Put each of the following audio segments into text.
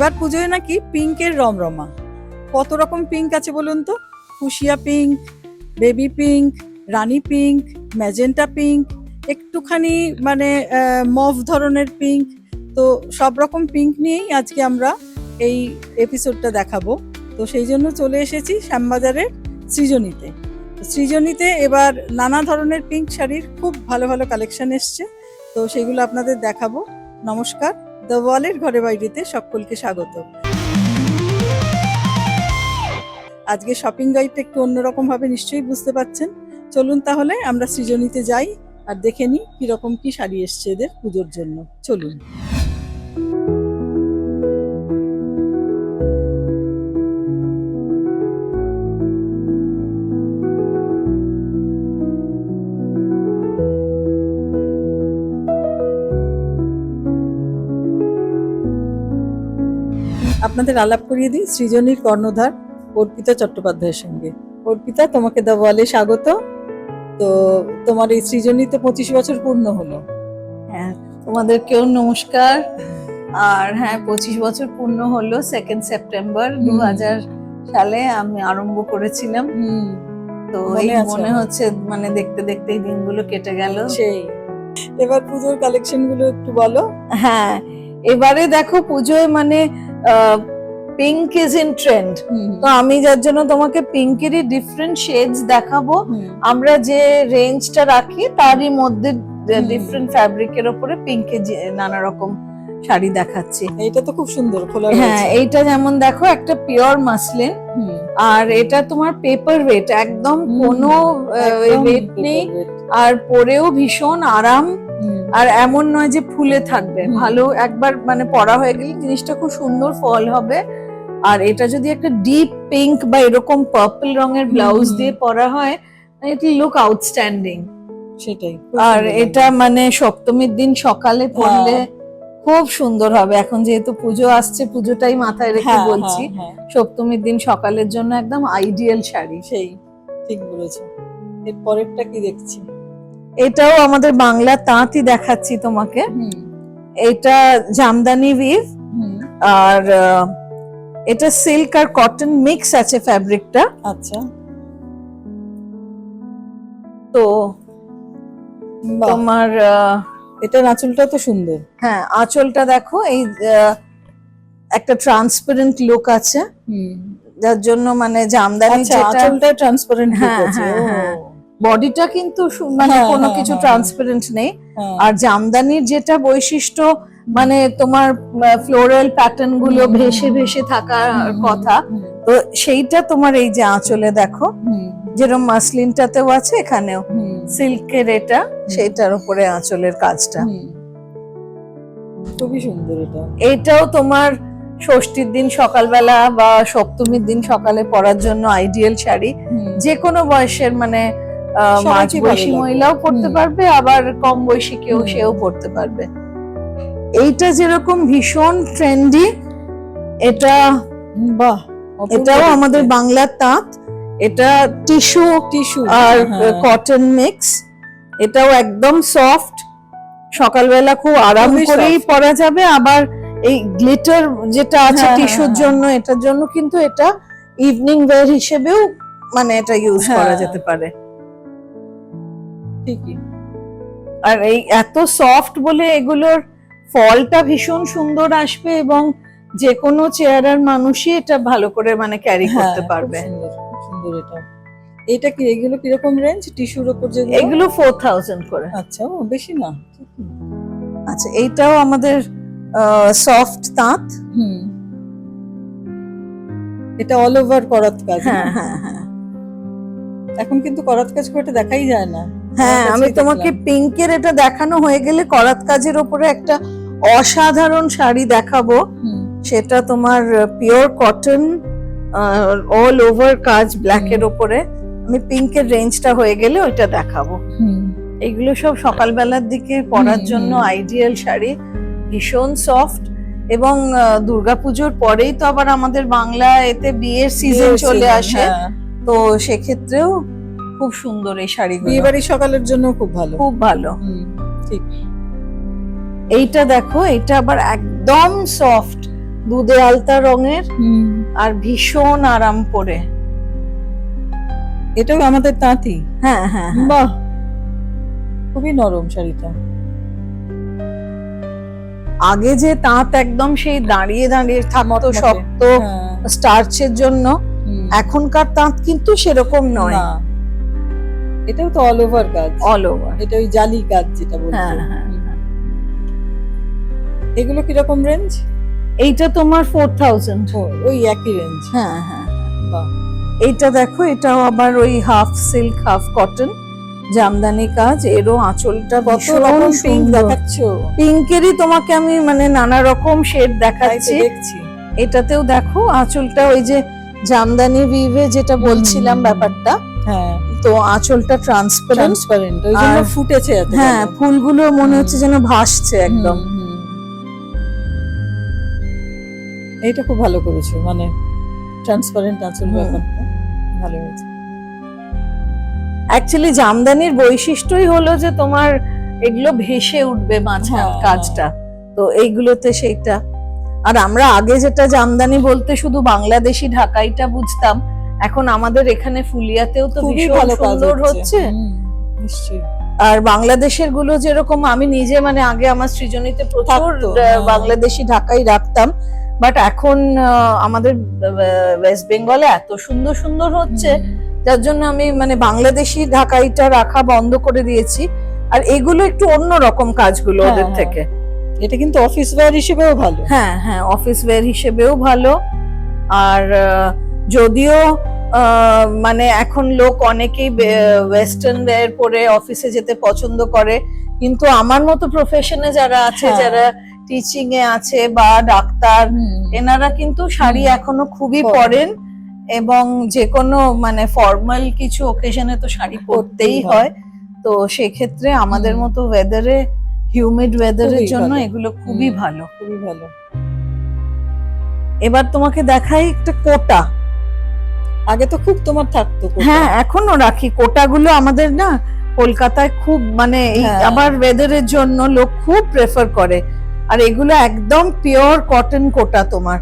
এবার পুজোয় নাকি পিঙ্কের রমরমা। কত রকম পিঙ্ক আছে বলুন তো? ফুসিয়া পিঙ্ক, বেবি পিঙ্ক, রানী পিঙ্ক, ম্যাজেন্টা পিঙ্ক, একটুখানি মানে মভ ধরনের পিঙ্ক। তো সব রকম পিঙ্ক নিয়েই আজকে আমরা এই এপিসোডটা দেখাবো। তো সেই জন্য চলে এসেছি শ্যামবাজারের সৃজনীতে। সৃজনীতে এবার নানা ধরনের পিঙ্ক শাড়ির খুব ভালো ভালো কালেকশন এসছে। তো সেগুলো আপনাদের দেখাবো। নমস্কার। দ্য ওয়ালের ঘরে বাইরেতে সকলকে স্বাগত। আজকে শপিং গাইডটা একটু অন্যরকম ভাবে নিশ্চয়ই বুঝতে পাচ্ছেন চলুন তাহলে আমরা সৃজনীতে যাই আর দেখে নিই কীরকম কি শাড়ি এসছে এদের পুজোর জন্য। চলুন। আপনাদের আলাপ করিয়ে দিই সৃজনীর কর্ণধার অর্পিতা চট্টোপাধ্যায়ের সঙ্গে। অর্পিতা তোমাকে দা বলে স্বাগত। তো তোমার এই সৃজনীতে পঁচিশ বছর পূর্ণ হলো। হ্যাঁ তোমাদেরকেও নমস্কার। আর হ্যাঁ পঁচিশ বছর পূর্ণ হলো সেকেন্ড সেপ্টেম্বর দু হাজার সালে আমি আরম্ভ করেছিলাম। তো মনে এই মনে হচ্ছে মানে দেখতে দেখতে এই দিনগুলো কেটে গেল। সেই। এবার পুজোর কালেকশনগুলো একটু বলো। হ্যাঁ এবারে দেখো পুজোয় মানে পিঙ্ক ইজ ইন ট্রেন্ড তো আমি যার জন্য তোমাকে পিঙ্কেরই ডিফারেন্ট শেডস দেখাবো আমরা যে রেঞ্জটা রাখি তারই মধ্যে। ডিফারেন্ট ফ্যাব্রিকের ওপরে পিঙ্কে নানা রকম শাড়ি দেখাচ্ছি। এইটা তো খুব সুন্দর খোলা হ্যাঁ এইটা যেমন দেখো একটা পিওর মাসলিন আর এটা তোমার পেপার ওয়েট একদম কোনো ওয়েট নেই। আর পরেও ভীষণ আরাম। আর এমন নয় যে ফুলে থাকবে। ভালো একবার মানে পরা হয়ে গেলে জিনিসটা খুব সুন্দর ফল হবে। আর এটা যদি একটা ডিপ পিঙ্ক বা এরকম পার্পল রঙের ব্লাউজ দিয়ে পরা হয় ইট লুক আউটস্ট্যান্ডিং সেটাই আর এটা মানে সপ্তমীর দিন সকালে পরলে হ্যাঁ। খুব সুন্দর হবে। এখন যেহেতু পুজো আসছে পুজোটাই মাথায় রেখে হ্যাঁ, বলছি হ্যাঁ, সপ্তমীর দিন সকালের জন্য একদম আইডিয়াল শাড়ি। সেই ঠিক বলেছ। এর পরেরটা কি দেখছি? এটাও আমাদের বাংলা তাঁতই দেখাচ্ছি তোমাকে। এটা জামদানি উইভ আর এটা সিল্ক আর কটন মিক্স আছে ফ্যাব্রিকটা আচ্ছা। তো তোমার এটা নাচুলটা তো সুন্দর। হ্যাঁ আঁচলটা দেখো এই একটা ট্রান্সপারেন্ট লুক আছে। হুম। যার জন্য মানে জামদানি আচ্ছা আঁচলটা ট্রান্সপারেন্ট হ্যাঁ, হ্যাঁ, হ্যাঁ। বডিটা কিন্তু মানে হ্যাঁ, কোনো হ্যাঁ, কিছু হ্যাঁ, ট্রান্সপারেন্ট নেই। হ্যাঁ, আর জামদানির যেটা বৈশিষ্ট্য মানে তোমার ফ্লোরাল প্যাটার্নগুলো ভেসে ভেসে থাকার কথা। তো সেইটা তোমার এই যে আঁচলে দেখো যেরকম মাসলিনটাতেও আছে এখানেও। সিল্কের এটা সেইটার উপরে আঁচলের কাজটা। খুবই সুন্দর এটা। এইটাও তোমার ষষ্ঠীর দিন সকালবেলা বা সপ্তমীর দিন সকালে পরার জন্য আইডিয়াল শাড়ি। যে কোনো বয়সের মানে মাঝ বয়সী মহিলাও পড়তে পারবে আবার কম বয়সী কেউ সেও পড়তে পারবে। এইটা যেরকম ভীষণ ট্রেন্ডি এটা বাহ এটাও আমাদের বাংলার তাঁত। এটা টিস্যু টিস্যু আর হ্যাঁ। কটন মিক্স এটাও একদম সফট সকালবেলা খুব আরাম করেই পরা যাবে। আবার এই গ্লিটার যেটা আছে হ্যাঁ, টিস্যুর হ্যাঁ, জন্য এটার জন্য কিন্তু এটা ইভিনিং ওয়্যার হিসেবেও মানে এটা ইউজ করা হ্যাঁ। যেতে পারে। ঠিকই। আর এই এত সফট বলে এগুলোর ফলটা ভীষণ সুন্দর আসবে এবং যে কোনো চেয়ারের মানুষই এটা ভালো করে মানে ক্যারি করতে পারবে। সুন্দর, এটা। এটা কি এগুলো কীরকম রেঞ্জ টিস্যুর উপর যেগুলো? এগুলো ফোর থাউজেন্ড করে। আচ্ছা ও বেশি না। আচ্ছা এইটাও আমাদের সফট তাঁত। হুম। এটা অল ওভার করাত কাজ হ্যাঁ হ্যাঁ হ্যাঁ। এখন কিন্তু করাত কাজ একটা দেখাই যায় না। হ্যাঁ আমি তোমাকে পিঙ্কের এটা দেখানো হয়ে গেলে করাত কাজের ওপরে একটা অসাধারণ শাড়ি দেখাবো। সেটা তোমার পিওর কটন অল ওভার কাজ ব্ল্যাকের ওপরে। আমি পিঙ্কের রেঞ্জটা হয়ে গেলে ওইটা দেখাবো। এগুলো সব সকালবেলার দিকে পরার জন্য আইডিয়াল শাড়ি। ভীষণ সফট এবং দুর্গাপুজোর পরেই তো আবার আমাদের বাংলা এতে বিয়ের সিজন চলে আসে। হ্যাঁ। তো সেক্ষেত্রেও খুব সুন্দর এই শাড়িগুলো। বিয়ে বাড়ির সকালের জন্য খুব ভালো। খুব ভালো। ঠিক। এইটা দেখো এটা আবার একদম সফট দুধে আলতা রঙের আর ভীষণ আরাম পরে এটাও আমাদের তাঁতি। হ্যাঁ হ্যাঁ হ্যাঁ। বাহ! খুবই নরম শাড়িটা। আগে যে তাঁত একদম সেই দাঁড়িয়ে দাঁড়িয়ে থাকতো শক্ত হ্যাঁ, স্টার্চের জন্য এখনকার তাঁত কিন্তু সেরকম নয়। এটাও তো অল ওভার কাজ। অল ওভার এটা ওই জালি কাজ যেটা বলছো। হ্যাঁ, হ্যাঁ। এগুলো কীরকম রেঞ্জ এইটা তোমার ফোর থাউজেন্ড ওই একই রেঞ্জ হ্যাঁ হ্যাঁ। এইটা দেখো এটাও আবার ওই half silk half cotton jamdani কাজ এরও আঁচলটা কত? রকম পিঙ্ক দেখাচ্ছ? পিঙ্কেরই তোমাকে আমি মানে নানা রকম শেড দেখাচ্ছি। দেখছি। এটাতেও দেখো আঁচলটা ওই যে জামদানি ভিভে যেটা বলছিলাম ব্যাপারটা। হ্যাঁ। তো আঁচলটা ট্রান্সপারেন্ট ট্রান্সপারেন্ট ওই জন্য ফুটেছে হ্যাঁ ফুলগুলো মনে হচ্ছে যেন ভাসছে একদম। এইটা খুব ভালো করেছ মানে ট্রান্সপারেন্ট আঁচল ব্যাপারটা ভালো হয়েছে। অ্যাকচুয়ালি জামদানির বৈশিষ্ট্যই হলো যে তোমার এগুলো ভেসে উঠবে মাঝখান হ্যাঁ, কাজটা তো এইগুলোতে সেইটা। আর আমরা আগে যেটা জামদানি বলতে শুধু বাংলাদেশি ঢাকাইটা বুঝতাম এখন আমাদের এখানে ফুলিয়াতেও তো খুবই ভীষণ ভালো সুন্দর হচ্ছে। নিশ্চয়ই। আর বাংলাদেশেরগুলো যেরকম আমি নিজে মানে আগে আমার সৃজনীতে প্রচুর হ্যাঁ। বাংলাদেশি ঢাকাই রাখতাম বাট এখন আমাদের ওয়েস্ট বেঙ্গলে এত সুন্দর সুন্দর হচ্ছে যার জন্য আমি মানে বাংলাদেশি ঢাকাইটা রাখা বন্ধ করে দিয়েছি। আর এগুলো একটু অন্য রকম কাজগুলো হ্যাঁ, ওদের হ্যাঁ। থেকে। এটা কিন্তু অফিস ওয়্যার হিসেবেও ভালো। হ্যাঁ হ্যাঁ অফিস ওয়্যার হিসেবেও ভালো। আর যদিও মানে এখন লোক অনেকেই ওয়েস্টার্ন ওয়্যার পরে অফিসে যেতে পছন্দ করে। কিন্তু আমার মতো প্রফেশনে যারা আছে হ্যাঁ। যারা টিচিং এ আছে বা ডাক্তার এনারা কিন্তু শাড়ি এখনও খুবই পরেন। এবং যে কোনো মানে ফর্মাল কিছু ওকেশনে তো শাড়ি পরতেই হয়। তো সেক্ষেত্রে আমাদের মতো ওয়েদারে হিউমিড ওয়েদারের জন্য এগুলো খুবই ভালো। খুবই ভালো। এবার তোমাকে দেখাই একটা কোটা। আগে তো খুব তোমার থাকতো হ্যাঁ এখনও রাখি। কোটাগুলো আমাদের না কলকাতায় খুব মানে এই হ্যাঁ। আবার ওয়েদারের জন্য লোক খুব প্রেফার করে। আর এগুলো একদম পিওর কটন কোটা তোমার।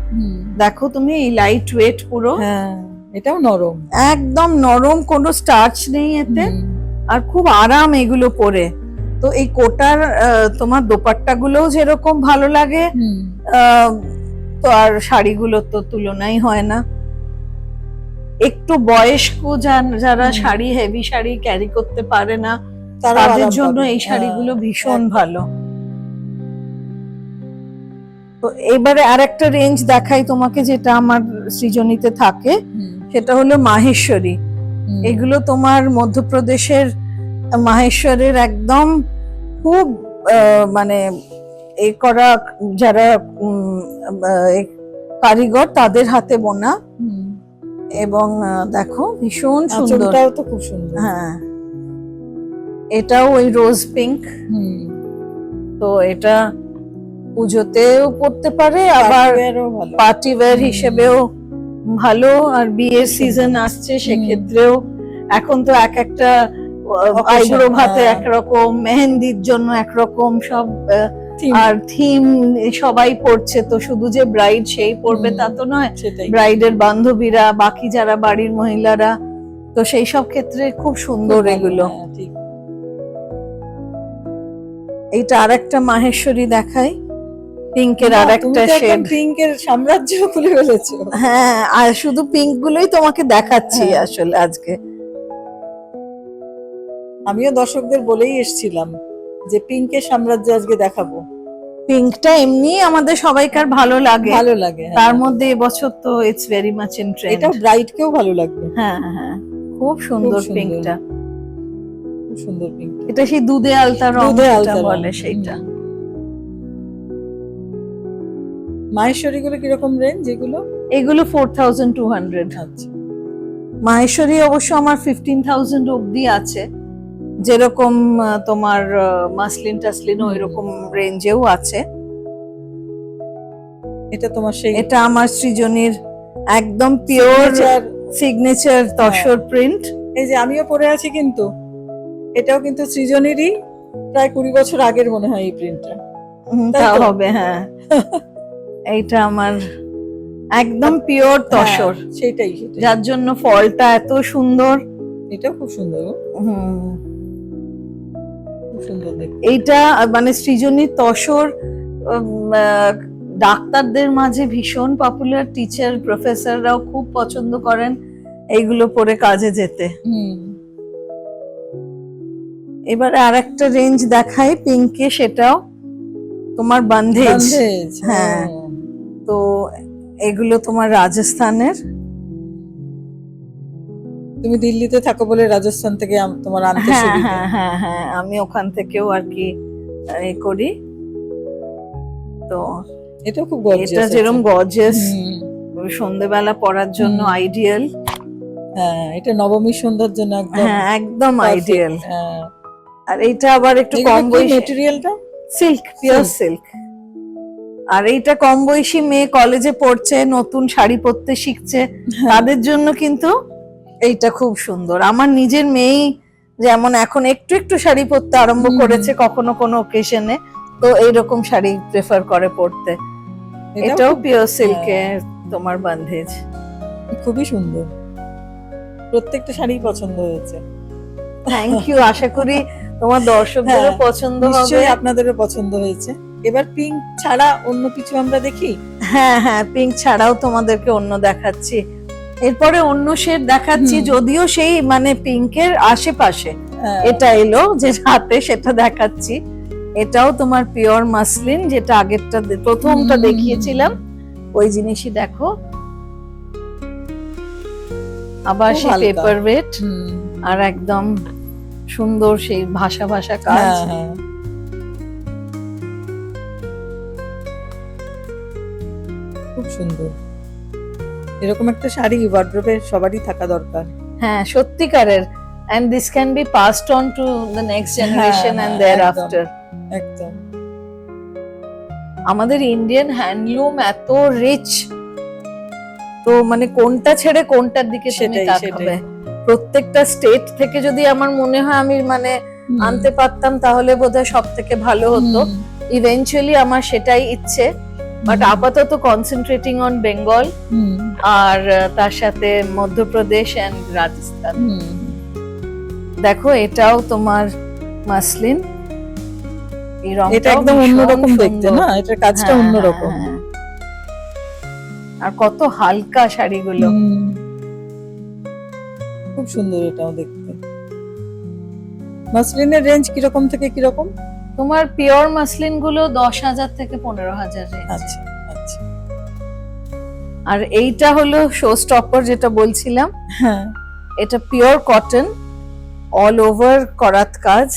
দেখো তুমি এই লাইট ওয়েট পুরো। হ্যাঁ এটাও নরম। একদম নরম কোনো স্টার্চ নেই এতে। আর খুব আরাম এগুলো পরে। তো এই কোটার তোমার দোপাট্টা গুলোও যেরকম ভালো লাগে তো আর শাড়িগুলোর তো তুলনাই হয় না। একটু বয়স্ক যারা শাড়ি হেভি শাড়ি ক্যারি করতে পারে না তাদের জন্য এই শাড়িগুলো হ্যাঁ, ভীষণ ভালো। তো এবারে আরেকটা রেঞ্জ দেখাই তোমাকে যেটা আমার সৃজনীতে থাকে। সেটা হলো মাহেশ্বরী। এগুলো তোমার মধ্যপ্রদেশের মাহেশ্বরের একদম খুব মানে এ করা যারা কারিগর তাদের হাতে বোনা। এবং দেখো ভীষণ সুন্দর। তো খুব সুন্দর। হ্যাঁ। এটাও ওই রোজ পিঙ্ক তো এটা পুজোতেও পড়তে পারে আবার পার্টি ওয়্যার হিসেবেও ভালো আর বিয়ের সিজন আসছে সেক্ষেত্রেও এখন তো এক একটা আইব্রো ভাতে হ্যাঁ। একরকম মেহেন্দির জন্য একরকম সব আর থিম সবাই পড়ছে তো শুধু যে ব্রাইড সেই পড়বে তা তো নয়। ব্রাইডের বান্ধবীরা বাকি যারা বাড়ির মহিলারা তো সেই সব ক্ষেত্রে খুব সুন্দর এগুলো। হ্যাঁ, এইটা আর একটা মাহেশ্বরী দেখাই পিঙ্কের আর একটা শেড পিঙ্কের সাম্রাজ্য খুলে ফেলেছো। হ্যাঁ আর শুধু পিঙ্ক গুলোই তোমাকে দেখাচ্ছি হ্যাঁ। আসলে আজকে। আমিও দর্শকদের বলেই এসেছিলাম যে পিঙ্কের সাম্রাজ্য আজকে দেখাবো। পিঙ্কটা এমনি আমাদের সবাইকার ভালো লাগে। ভালো লাগে হ্যাঁ। তার মধ্যে এবছর তো it's very much in trend এটা ব্রাইট কেও ভালো লাগবে। হ্যাঁ হ্যাঁ। খুব সুন্দর সুন্দর। পিঙ্কটা। খুব সুন্দর পিঙ্ক এটা সেই দুধে আলতা রং দুধে আলতা বলে সেইটা। মাহেশ্বরী গুলো কীরকম রেঞ্জ এগুলো? এগুলো ফোর থাউজেন্ড টু হান্ড্রেড আচ্ছা। মাহেশ্বরী অবশ্য আমার ফিফটিন থাউজেন্ড অব্দি আছে। যেরকম তোমার মাসলিন টাসলিন। ওই রকম রেঞ্জেও আছে। এটা তোমার সেই এটা আমার সৃজনীর একদম পিওর সিগনেচার তসর প্রিন্ট এই যে আমিও পরে আছি কিন্তু। এটাও কিন্তু সৃজনেরই প্রায় কুড়ি বছর আগের মনে হয় এই প্রিন্টটা হবে হ্যাঁ। এইটা আমার একদম পিওর তসর। হ্যাঁ, সেটাই যার জন্য ফলটা এত সুন্দর। এটাও খুব সুন্দর। গো, খুব সুন্দর এইটা মানে সৃজনী তসর ডাক্তারদের মাঝে ভীষণ পপুলার টিচার প্রফেসররাও খুব পছন্দ করেন এইগুলো পরে কাজে যেতে। হুম। এবারে আর একটা রেঞ্জ দেখাই পিঙ্কে সেটাও তোমার বান্ধেজ হ্যাঁ। তো এগুলো তোমার রাজস্থানের? তুমি দিল্লিতে থাকো বলে রাজস্থান থেকে তোমার আনতে হ্যাঁ সুবিধা। হ্যাঁ হ্যাঁ হ্যাঁ আমি ওখান থেকেও আর কি এ করি। তো এটাও খুব গর্জিয়াস এটা যেরকম গর্জিয়াস সন্ধেবেলা পড়ার জন্য আইডিয়াল হ্যাঁ এটা নবমী সন্ধ্যার জন্য একদম হ্যাঁ একদম আইডিয়াল হ্যাঁ। আর এইটা আবার একটু কম বয়সী মেটেরিয়ালটা সিল্ক পিওর সিল্ক। আর এইটা কম বয়সী মেয়ে কলেজে পড়ছে নতুন শাড়ি পরতে শিখছে হ্যাঁ। তাদের জন্য কিন্তু এইটা খুব সুন্দর। আমার নিজের মেয়েই যেমন এখন একটু একটু শাড়ি পরতে আরম্ভ। করেছে কখনো কোনো ওকেশনে তো এইরকম শাড়ি প্রেফার করে পড়তে এটাও পিওর সিল্কে তোমার বান্ধেজ খুবই সুন্দর। প্রত্যেকটা শাড়ি পছন্দ হয়েছে। থ্যাংক ইউ আশা করি তোমার দর্শকদেরও হ্যাঁ, পছন্দ হবে। আপনাদেরও পছন্দ হয়েছে। এবার পিঙ্ক ছাড়া অন্য কিছু আমরা দেখি? হ্যাঁ হ্যাঁ পিঙ্ক ছাড়াও তোমাদেরকে অন্য দেখাচ্ছি। এরপরে অন্য শেড দেখাচ্ছি যদিও সেই মানে পিঙ্কের আশেপাশে। হ্যাঁ, এটা এলো যে হাতে সেটা দেখাচ্ছি। এটাও তোমার পিওর মাসলিন যেটা আগেরটা প্রথমটা দেখিয়েছিলাম। ওই জিনিসই দেখো। আবার সেই পেপার ওয়েট আর একদম সুন্দর সেই ভাষা ভাষা কাজ। সুন্দর। এরকম একটা শাড়ি ওয়ার্ড্রোবে সবারই থাকা দরকার। হ্যাঁ সত্যিকারের। And this can be passed on to the next generation হ্যাঁ, and হ্যাঁ, thereafter. একদম আমাদের ইন্ডিয়ান হ্যান্ডলুম এত রিচ তো মানে কোনটা ছেড়ে কোনটার দিকে তুমি সেটাই, তাকাবে। প্রত্যেকটা স্টেট থেকে যদি আমার মনে হয় আমি মানে আনতে পারতাম তাহলে বোধহয় সব থেকে ভালো হতো। ইভেনচুয়ালি আমার সেটাই ইচ্ছে। বাট আপাতত কনসেন্ট্রেটিং অন বেঙ্গল আর তার সাথে মধ্যপ্রদেশ এন্ড রাজস্থান। দেখো এটাও তোমার মাসলিন এটা একদম অন্যরকম দেখতে না? এটার কাজটা হ্যাঁ, অন্যরকম। হ্যাঁ, হ্যাঁ। আর কত হালকা শাড়িগুলো। খুব সুন্দর এটাও দেখতে। মাসলিনের রেঞ্জ কীরকম থেকে কীরকম? তোমার পিওর মাসলিনগুলো দশ হাজার থেকে পনেরো হাজার। আচ্ছা আচ্ছা। আর এইটা হলো শো স্টপার যেটা বলছিলাম। হ্যাঁ। এটা পিওর কটন অল ওভার করাত কাজ।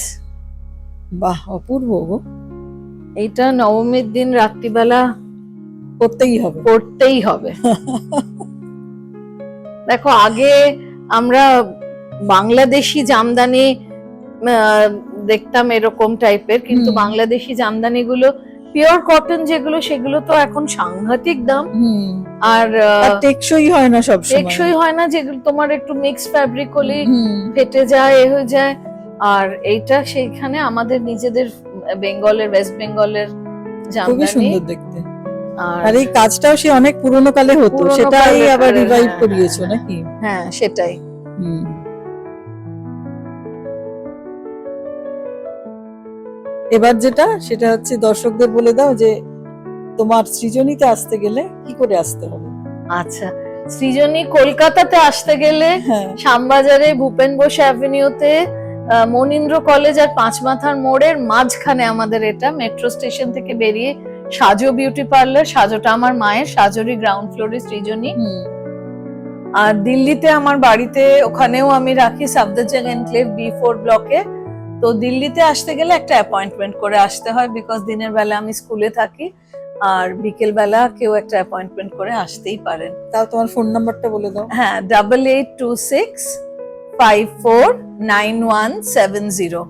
বাহ অপূর্ব গো। এইটা নবমীর দিন রাত্রিবেলা করতেই হবে। করতেই হবে। দেখো আগে আমরা বাংলাদেশি জামদানি দেখতাম এরকম টাইপের কিন্তু বাংলাদেশি জামদানি গুলো পিওর কটন যেগুলো সেগুলো তো এখন সাংঘাতিক দাম। আর টেকসই হয় না সব টেকসই হয় না যেগুলো তোমার একটু মিক্স ফ্যাব্রিক হলে ফেটে যায় এ হয়ে যায়। আর এইটা সেইখানে আমাদের নিজেদের বেঙ্গলের ওয়েস্ট বেঙ্গলের খুবই সুন্দর দেখতে। আর এই কাজটাও সে অনেক পুরোনো কালে হতো সেটাই আবার রিভাইভ হ্যাঁ, করিয়েছো হ্যাঁ, নাকি? হ্যাঁ সেটাই। হুম। এবার যেটা সেটা হচ্ছে দর্শকদের বলে দাও যে তোমার সৃজনীতে আসতে গেলে কি করে আসতে হবে? আচ্ছা সৃজনী কলকাতাতে আসতে গেলে হ্যাঁ। শ্যামবাজারে ভূপেন বোস অ্যাভিনিউতে মনীন্দ্র কলেজ আর পাঁচমাথার মোড়ের মাঝখানে আমাদের এটা মেট্রো স্টেশন থেকে বেরিয়ে সাজো বিউটি পার্লার সাজোটা আমার মায়ের সাজরি গ্রাউন্ড ফ্লোরে সৃজনী। আর দিল্লিতে আমার বাড়িতে ওখানেও আমি রাখি সাবদারজাং এনক্লেভ বি ফোর ব্লকে। তো দিল্লিতে আসতে গেলে একটা অ্যাপয়েন্টমেন্ট করে আসতে হয় বিকজ দিনের বেলা আমি স্কুলে থাকি আর বিকেল বেলা কেউ একটা অ্যাপয়েন্টমেন্ট করে আসতেই পারেন। তাও তোমার ফোন নাম্বারটা বলে দাও। হ্যাঁ double eight two six five four nine one seven zero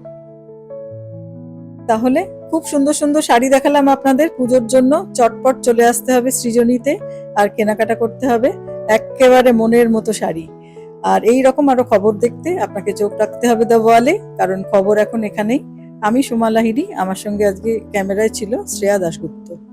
তাহলে খুব সুন্দর সুন্দর শাড়ি দেখালাম আপনাদের পুজোর জন্য। চটপট চলে আসতে হবে সৃজনীতে আর কেনাকাটা করতে হবে। একেবারে মনের মতো শাড়ি। আর এই রকম আরও খবর দেখতে আপনাকে চোখ রাখতে হবে দা ওয়ালে কারণ খবর এখন এখানেই। আমি সুমা লাহিড়ি আমার সঙ্গে আজকে ক্যামেরায় ছিল শ্রেয়া দাশগুপ্ত।